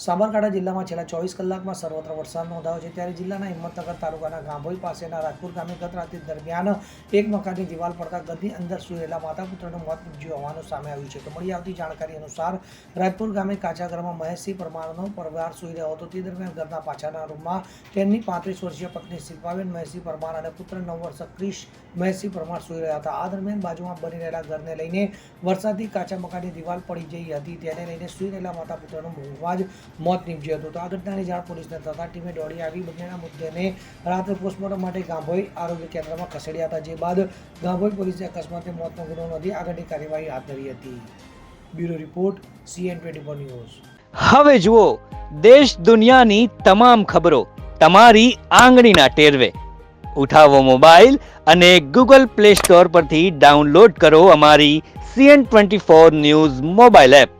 સાબરકાંઠા જિલ્લામાં છેલ્લા ચોવીસ કલાકમાં સર્વત્ર વરસાદ નોંધાયો છે. ત્યારે જિલ્લાના હિંમતનગર તાલુકાના ગાંભોઈ પાસેના રાજપુર ગામે ગત રાત્રિ દરમિયાન એક મકાનની દિવાલ પડતા ગદની અંદર સુઈ રહેલા માતા પુત્રનું મોત નીપજ્યું હોવાનું સામે આવ્યું છે. તો મળી આવતી જાણકારી અનુસાર રાજપુર ગામે કાચા ઘરમાં મહેશસિંહ પરમારનો પરિવાર સુઈ રહ્યો હતો. તે દરમિયાન ઘરના પાછળના રૂમમાં તેમની પાંત્રીસ વર્ષીય પત્ની શિલ્પાબેન મહેશસિંહ પરમાર અને પુત્ર નવ વર્ષ ક્રિશ મહેશસિંહ પરમાર સૂઈ રહ્યા હતા. આ દરમિયાન બાજુમાં બની રહેલા ઘરને લઈને વરસાદથી કાચા મકાનની દિવાલ પડી જઈ હતી. તેને લઈને સુઈ રહેલા માતા પુત્રનો મોંઘમાં જ મોત નીપજ્યું હતું. તો આ ઘટનાની જાણ પોલીસને થતા ટીમે દોડી આવી. બંનેના મૃતદેહને રાત્રે પોસ્ટમોર્ટમ માટે ગાંભોઈ આરોગ્ય કેન્દ્રમાં ખસેડ્યા હતા. જે બાદ ગાંભોઈ પોલીસે અકસ્માતે મોતનો ગુનો નોંધી આગળની કાર્યવાહી હાથ ધરી હતી. Bureau report CN twenty news. હવે જુઓ, દેશ દુનિયાની તમામ ખબરો તમારી આંગળીના ટેરવે. ઉઠાવો મોબાઈલ અને ગૂગલ પ્લે સ્ટોર પરથી ડાઉનલોડ કરો અમારી CN twenty four news mobile app.